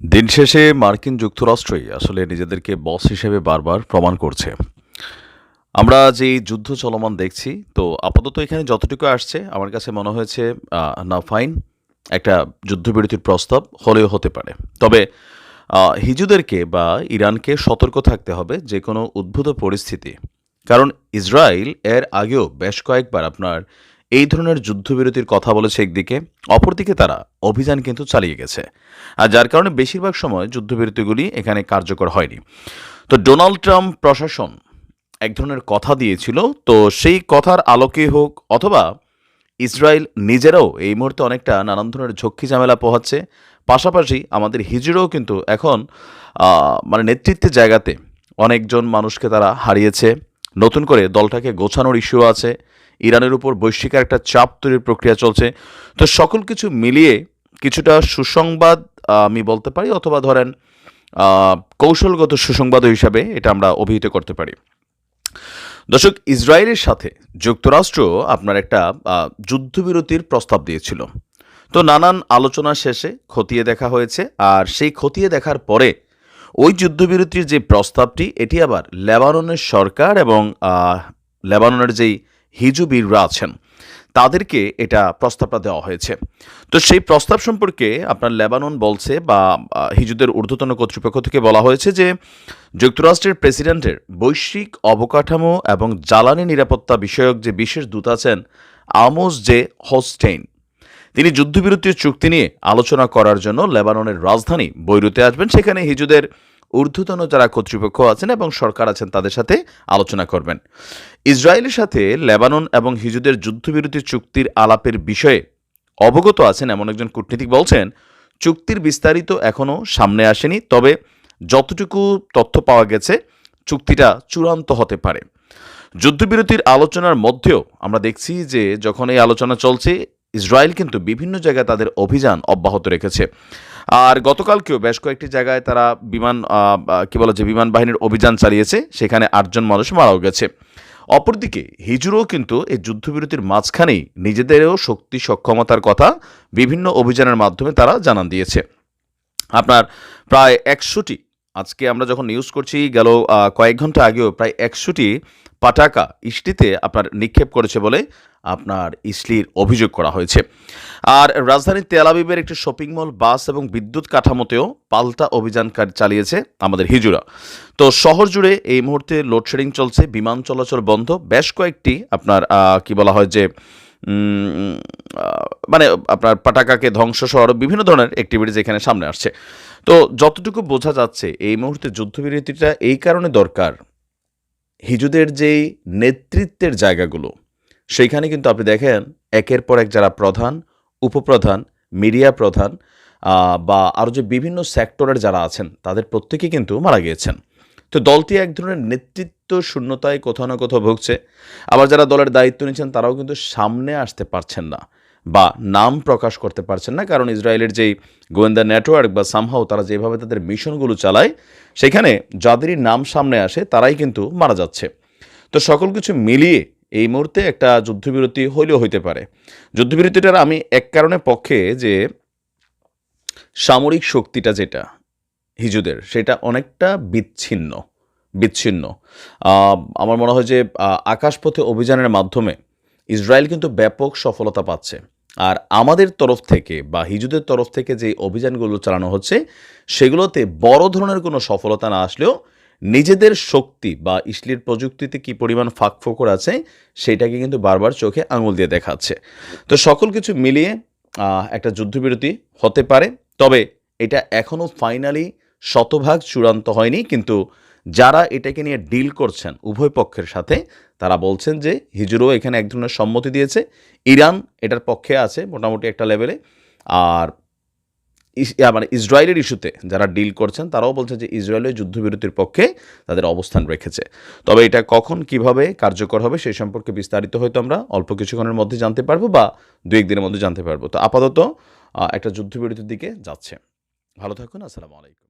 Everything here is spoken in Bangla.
দিন শেষে মার্কিন যুক্তরাষ্ট্রই আসলে নিজেদেরকে বস হিসেবে বারবার প্রমাণ করছে। আমরা যে যুদ্ধ চলমান দেখছি, তো আপাতত এখানে যতটুকু আসছে, আমার কাছে মনে হয়েছে না, ফাইন, একটা যুদ্ধবিরতির প্রস্তাব হলেও হতে পারে। তবে হিজুদেরকে বা ইরানকে সতর্ক থাকতে হবে যে কোনো উদ্ভূত পরিস্থিতি। কারণ ইসরায়েল এর আগেও বেশ কয়েকবার আপনার এই ধরনের যুদ্ধবিরতির কথা বলেছে একদিকে, অপরদিকে তারা অভিযান কিন্তু চালিয়ে গেছে। আর যার কারণে বেশিরভাগ সময় যুদ্ধবিরতিগুলি এখানে কার্যকর হয়নি। তো ডোনাল্ড ট্রাম্প প্রশাসন এক ধরনের কথা দিয়েছিল, তো সেই কথার আলোকে হোক অথবা ইসরায়েল নিজেরাও এই মুহূর্তে অনেকটা নানান ধরনের ঝক্কি ঝামেলা পোহাচ্ছে। পাশাপাশি আমাদের হিজড়েও কিন্তু এখন মানে নেতৃত্বের জায়গাতে অনেকজন মানুষকে তারা হারিয়েছে। নতুন করে দলটাকে গোছানোর ইস্যু আছে। ইরানের উপর বৈশ্বিক একটা চাপ তৈরির প্রক্রিয়া চলছে। তো সকল কিছু মিলিয়ে কিছুটা সুসংবাদ আমি বলতে পারি, অথবা ধরেন কৌশলগত সুসংবাদ হিসাবে এটা আমরা অভিহিত করতে পারি। দর্শক, ইসরায়েলের সাথে যুক্তরাষ্ট্র আপনার একটা যুদ্ধবিরতির প্রস্তাব দিয়েছিল। তো নানান আলোচনা শেষে খতিয়ে দেখা হয়েছে, আর সেই খতিয়ে দেখার পরে ওই যুদ্ধবিরতির যে প্রস্তাবটি, এটি আবার লেবাননের সরকার এবং লেবাননের যেই হিজুবীররা আছেন। তাদেরকে এটা প্রস্তাবটা দেওয়া হয়েছে। তো সেই প্রস্তাব সম্পর্কে আপনার লেবানন বলছে বা হিজুদের ঊর্ধ্বতন কর্তৃপক্ষ থেকে বলা হয়েছে যে, যুক্তরাষ্ট্রের প্রেসিডেন্টের বৈশ্বিক অবকাঠামো এবং জ্বালানি নিরাপত্তা বিষয়ক যে বিশেষ দূত আছেন, আমোস জে হোস্টেইন, তিনি যুদ্ধবিরতির চুক্তি নিয়ে আলোচনা করার জন্য লেবাননের রাজধানী বৈরুতে আসবেন। সেখানে হিজুদের ঊর্ধ্বতন যারা কর্তৃপক্ষ আছেন এবং সরকার আছেন, তাদের সাথে আলোচনা করবেন। ইসরায়েলের সাথে লেবানন এবং হিজুদের যুদ্ধবিরতি চুক্তির আলাপের বিষয়ে অবগত আছেন এমন একজন কূটনীতিক বলছেন, চুক্তির বিস্তারিত এখনও সামনে আসেনি, তবে যতটুকু তথ্য পাওয়া গেছে, চুক্তিটা চূড়ান্ত হতে পারে। যুদ্ধবিরতির আলোচনার মধ্যেও আমরা দেখছি যে যখন এই আলোচনা চলছে, ইসরায়েল কিন্তু বিভিন্ন জায়গায় তাদের অভিযান অব্যাহত রেখেছে। আর গতকালকেও বেশ কয়েকটি জায়গায় তারা বিমান কি বলা যে বিমান বাহিনীর অভিযান চালিয়েছে, সেখানে আটজন মানুষ মারাও গেছে। অপরদিকে হিজুরও কিন্তু এই যুদ্ধবিরতির মাঝখানেই নিজেদেরও শক্তি, সক্ষমতার কথা বিভিন্ন অভিযানের মাধ্যমে তারা জানান দিয়েছে। আপনার প্রায় একশোটি আজকে আমরা যখন নিউজ করছি, গেল কয়েক ঘণ্টা আগেও প্রায় একশোটি পাটাকা ইস্টিতে আপনার নিক্ষেপ করেছে বলে আপনার ইসলির অভিযোগ করা হয়েছে। আর রাজধানীর তেলাবিবের একটি শপিং মল বাস এবং বিদ্যুৎ কাঠামোতেও পাল্টা অভিযান চালিয়েছে আমাদের হিজুরা। তো শহর জুড়ে এই মুহূর্তে লোডশেডিং চলছে, বিমান চলাচল বন্ধ, বেশ কয়েকটি আপনার কি বলা হয় যে মানে আপনার পাটাকাকে ধ্বংস সহ বিভিন্ন ধরনের অ্যাক্টিভিটিস এখানে সামনে আসছে। তো যতটুকু বোঝা যাচ্ছে, এই মুহূর্তে যুদ্ধবিরতিটা এই কারণে দরকার। হিজুদের যেই নেতৃত্বের জায়গাগুলো, সেইখানে কিন্তু আপনি দেখেন, একের পর এক যারা প্রধান, উপপ্রধান, মিডিয়া প্রধান বা আরও যে বিভিন্ন সেক্টরের যারা আছেন, তাদের প্রত্যেকেই কিন্তু মারা গিয়েছেন। তো দলটি এক ধরনের নেতৃত্ব শূন্যতায় কোথাও না কোথাও ভুগছে। আবার যারা দলের দায়িত্ব নিচ্ছেন, তারাও কিন্তু সামনে আসতে পারছেন না বা নাম প্রকাশ করতে পারছেন না। কারণ ইসরায়েলের যেই গোয়েন্দা নেটওয়ার্ক বা সামহাও তারা যেভাবে তাদের মিশনগুলো চালায়, সেখানে যাদেরই নাম সামনে আসে, তারাই কিন্তু মারা যাচ্ছে। তো সকল কিছু মিলিয়ে এই মুহূর্তে একটা যুদ্ধবিরতি হইলেও হইতে পারে। যুদ্ধবিরতিটার আমি এক কারণে পক্ষে যে সামরিক শক্তিটা যেটা হিজুদের, সেটা অনেকটা বিচ্ছিন্ন বিচ্ছিন্ন। আমার মনে হয় যে আকাশপথে অভিযানের মাধ্যমে ইসরায়েল কিন্তু ব্যাপক সফলতা পাচ্ছে। আর আমাদের তরফ থেকে বা হিজুদের তরফ থেকে যে অভিযানগুলো চালানো হচ্ছে, সেগুলোতে বড় ধরনের কোনো সফলতা না আসলেও নিজেদের শক্তি বা ইসলির প্রযুক্তিতে কি পরিমাণ ফাঁকফোকর আছে, সেটাকে কিন্তু বারবার চোখে আঙুল দিয়ে দেখাচ্ছে। তো সকল কিছু মিলিয়ে একটা যুদ্ধবিরতি হতে পারে। তবে এটা এখনও ফাইনালি শতভাগ চূড়ান্ত হয়নি, কিন্তু যারা এটাকে নিয়ে ডিল করছেন উভয় পক্ষের সাথে, তারা বলছেন যে হিজুরও এখানে এক ধরনের সম্মতি দিয়েছে। ইরান এটার পক্ষে আছে মোটামুটি একটা লেভেলে। আর মানে ইসরায়েলের ইস্যুতে যারা ডিল করছেন, তারাও বলছে যে ইসরায়েলের যুদ্ধবিরতির পক্ষে তাদের অবস্থান রেখেছে। তবে এটা কখন, কীভাবে কার্যকর হবে সেই সম্পর্কে বিস্তারিত হয়তো আমরা অল্প কিছুক্ষণের মধ্যে জানতে পারব বা দু একদিনের মধ্যে জানতে পারব। তো আপাতত একটা যুদ্ধবিরতির দিকে যাচ্ছে। ভালো থাকুন, আসসালামু আলাইকুম।